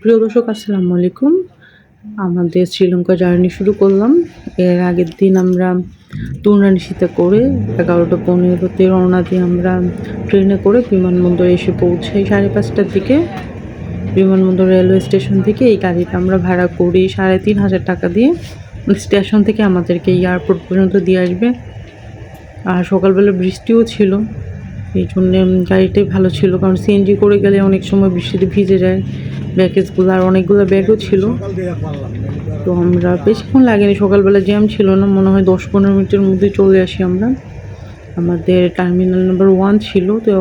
প্রিয় দর্শক, আসসালামু আলাইকুম। আমাদের শ্রীলঙ্কা জার্নি শুরু করলাম। এর আগের দিন আমরা তুর্নানিশিতে করে এগারোটা পনেরোতে রওনা দিয়ে আমরা ট্রেনে করে বিমানবন্দরে এসে পৌঁছাই সাড়ে পাঁচটার দিকে। বিমানবন্দর রেলওয়ে স্টেশন থেকে এই গাড়িটা আমরা ভাড়া করি সাড়ে তিন হাজার টাকা দিয়ে। স্টেশন থেকে আমাদেরকে এয়ারপোর্ট পর্যন্ত দিয়ে আসবে। আর সকালবেলা বৃষ্টিও ছিল। জন্যে গাড়িটাই ভালো ছিল। কারণ সিএনজি করে গেলে অনেক সময় বৃষ্টিতে ভিজে যায়। ব্যাগেজগুলো আর অনেকগুলো ব্যাগও ছিল। তো আমরা বেশিক্ষণ লাগেনি। সকালবেলা জ্যাম ছিল না। মনে হয় দশ পনেরো মিনিটের মধ্যে চলে আসি আমরা। আমাদের টার্মিনাল নাম্বার ওয়ান ছিল। তো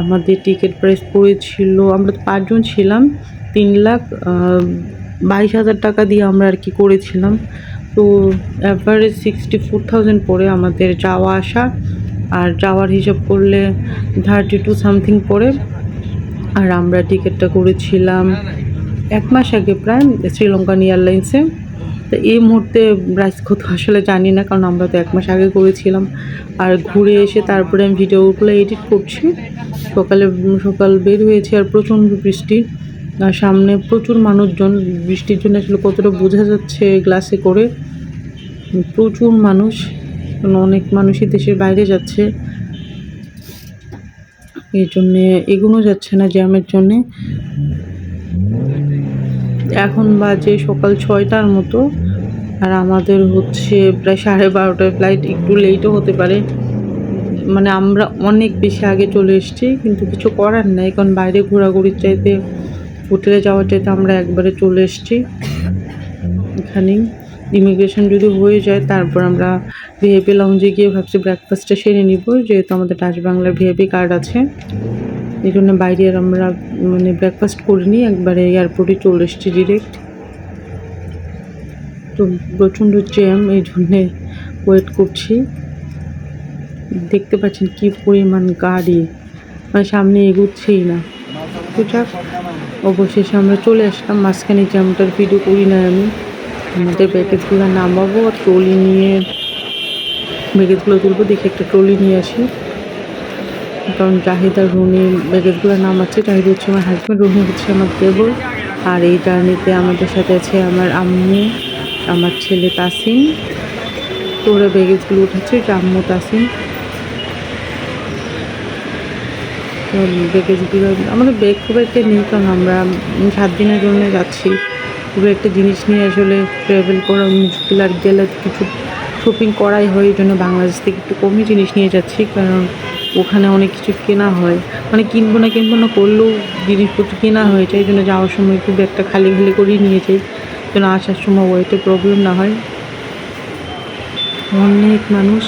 আমাদের টিকিট প্রাইস পড়েছিল, আমরা পাঁচজন ছিলাম। তিন লাখ বাইশ হাজার টাকা দিয়ে আমরা আর কি করেছিলাম। তো অ্যাভারেজ সিক্সটি ফোর থাউজেন্ড পরে আমাদের যাওয়া আসা। যাওয়ার হিসাব করলে থার্টি টু সামথিং পড়ে। আর আমরা টিকিটটা করেছিলাম এক মাস আগে প্রায় শ্রীলঙ্কান এয়ারলাইন্সে। তো এই মুহূর্তে প্রাইস কত আসলে জানি না, কারণ আমরা তো এক মাস আগে করেছিলাম। আর ঘুরে এসে তারপরে আমি ভিডিওগুলো এডিট করছি। সকালে, সকাল বের হয়েছে আর প্রচণ্ড বৃষ্টি। আর সামনে প্রচুর মানুষজন, বৃষ্টির জন্য আসলে কতটা বোঝা যাচ্ছে গ্লাসে করে। প্রচুর মানুষ। কারণ অনেক মানুষই দেশের বাইরে যাচ্ছে। এই জন্যে এগোনো যাচ্ছে না জ্যামের জন্যে। এখন বাজে সকাল ছয়টার মতো। আর আমাদের হচ্ছে প্রায় সাড়ে বারোটায় ফ্লাইট একটু লেটও হতে পারে। মানে আমরা অনেক বেশি আগে চলে এসেছি, কিন্তু কিছু করার নেই। কারণ বাইরে ঘোরাঘুরির চাইতে হোটেলে যাওয়ার চাইতে আমরা একবারে চলে এসেছি। এখানেই। ইমিগ্রেশন যদি হয়ে যায়, তারপর আমরা ভিআইপি লঞ্চে গিয়ে ভাবছি ব্রেকফাস্টটা সেরে নিব। যেহেতু আমাদের টাচ বাংলার ভিআইপি কার্ড আছে। এই জন্য বাইরে আর আমরা মানে ব্রেকফাস্ট করিনি একবারে এয়ারপোর্টে চলে এসেছি ডিরেক্ট তো প্রচণ্ড জ্যাম এই জন্যে ওয়েট করছি। দেখতে পাচ্ছেন কি পরিমাণ গাড়ি। মানে সামনে এগুচ্ছেই না। তো যাক, অবশেষে আমরা চলে আসলাম। মাঝখানে জ্যামটার ভিডিও করি না আমি। আমাদের প্যাকেজগুলো নামাবো আর ট্রলি নিয়ে ব্যাগেজগুলো তুলবো, দেখে একটা ট্রলি নিয়ে আসি। কারণ জাহিদ আর রুনি ব্যাগেজগুলো নামাচ্ছে, জাহিদ হচ্ছে আমার হাজব্যান্ড রুনি হচ্ছে আমার দেবর আর এই জার্নিতে আমাদের সাথে আছে আমার আম্মু, আমার ছেলে তাসিম তো ওরা ব্যাগেজগুলো উঠাচ্ছে যে আম্মু তাসিম ব্যাগেজগুলো আমাদের ব্যাগ খুব একটা নেই, কারণ আমরা সাত দিনের জন্য যাচ্ছি। খুব একটা জিনিস নিয়ে আসলে ট্রাভেল করা মুশকিল আর গেলে কিছু শপিং করাই হয়, এই জন্য বাংলাদেশ থেকে একটু কমই জিনিস নিয়ে যাচ্ছি, কারণ ওখানে অনেক কিছু কেনা হয়। মানে কিনবো না কিনবো না করলেও জিনিসপত্র কেনা হয়ে যায়, এই জন্য যাওয়ার সময় খুব একটা খালি খালি করেই নিয়ে যাই, যেন আসার সময় ওয়েটে প্রবলেম না হয়। অনেক মানুষ,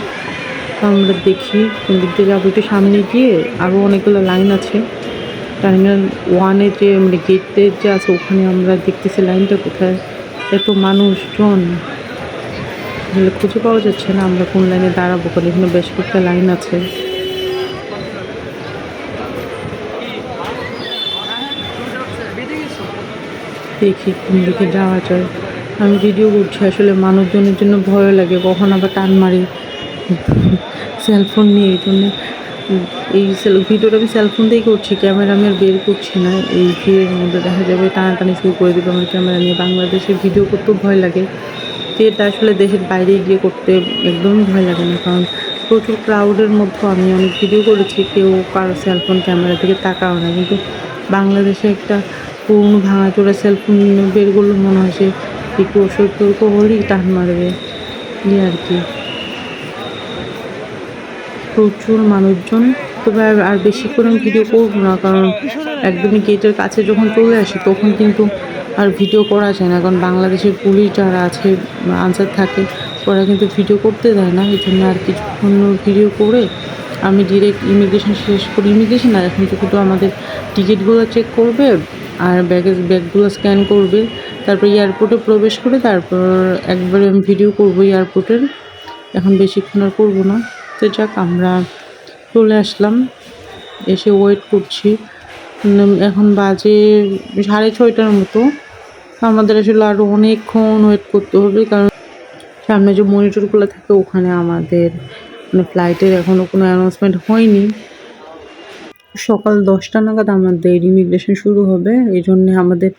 আমরা দেখি, কোন যাব একটু সামনে গিয়ে আরও অনেকগুলো লাইন আছে। টার্মিনাল ওয়ানে যে মানে গেটে যে আছে, ওখানে আমরা দেখতেছি লাইনটা কোথায়? এত মানুষজন। আসলে খুঁজে পাওয়া যাচ্ছে না আমরা কোন লাইনে দাঁড়াবো, কারণ এখানে বেশ কয়েকটা লাইন আছে। দেখি কোন দিকে যাওয়া যায়। আমি ভিডিও করছি, আসলে মানুষজনের জন্য ভয় লাগে, কখন আবার টান মারি। সেলফোন নিয়ে, এই জন্য। এই সেল ভিডিওটা আমি সেলফোন দিয়েই করছি ক্যামেরা আমি আর বের করছি না। এই ভিড়ের মধ্যে দেখা যাবে টানাটানি শুরু করে দেবে আমার ক্যামেরা নিয়ে। বাংলাদেশে ভিডিও করতেও ভয় লাগে। এটা আসলে দেশের বাইরে গিয়ে করতে একদমই ভয় লাগে না, কারণ প্রচুর ক্রাউডের মধ্যেও আমি অনেক ভিডিও করেছি। কেউ কারও সেলফোন ক্যামেরা থেকে তাকাও না। কিন্তু বাংলাদেশে একটা পুরনো ভাঙাচোরা সেলফোন বের করলে মনে হয় সে একটু সতর্ক হলেই টান মারবে। এই আর কি। প্রচুর মানুষজন, তবে আর বেশি করে ভিডিও করব না, কারণ একদমই গেটের কাছে যখন চলে আসি, তখন কিন্তু আর ভিডিও করা যায় না। কারণ বাংলাদেশের পুলিশ যারা আছে আনসার থাকে, ওরা কিন্তু ভিডিও করতে দেয় না। এই জন্য আর কিছুক্ষণ ভিডিও করে আমি ডিরেক্ট ইমিগ্রেশন শেষ করি। ইমিগ্রেশন আর এখন তো আমাদের টিকিটগুলো চেক করবে আর ব্যাগেজ ব্যাগগুলো স্ক্যান করবে। তারপর এয়ারপোর্টে প্রবেশ করে তারপর একবারে আমি ভিডিও করব এয়ারপোর্টের এখন বেশিক্ষণ আর করব না। তো যাক, আমরা চলে আসলাম। এসে ওয়েট করছি। এখন বাজে সাড়ে ছয়টার মতো। আমাদের আসলে আরও অনেকক্ষণ ওয়েট করতে হবে, কারণ সামনে যে মনিটরগুলো থাকে, ওখানে আমাদের মানে ফ্লাইটের এখনও কোনো অ্যানাউন্সমেন্ট হয়নি। সকাল দশটা নাগাদ আমাদের ইমিগ্রেশন শুরু হবে। এই জন্য আমাদের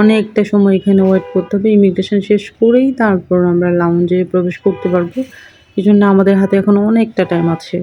অনেকটা সময় এখানে ওয়েট করতে হবে। ইমিগ্রেশন শেষ করেই তারপর আমরা লাউঞ্জে প্রবেশ করতে পারব। এই জন্য আমাদের হাতে এখন অনেকটা টাইম আছে।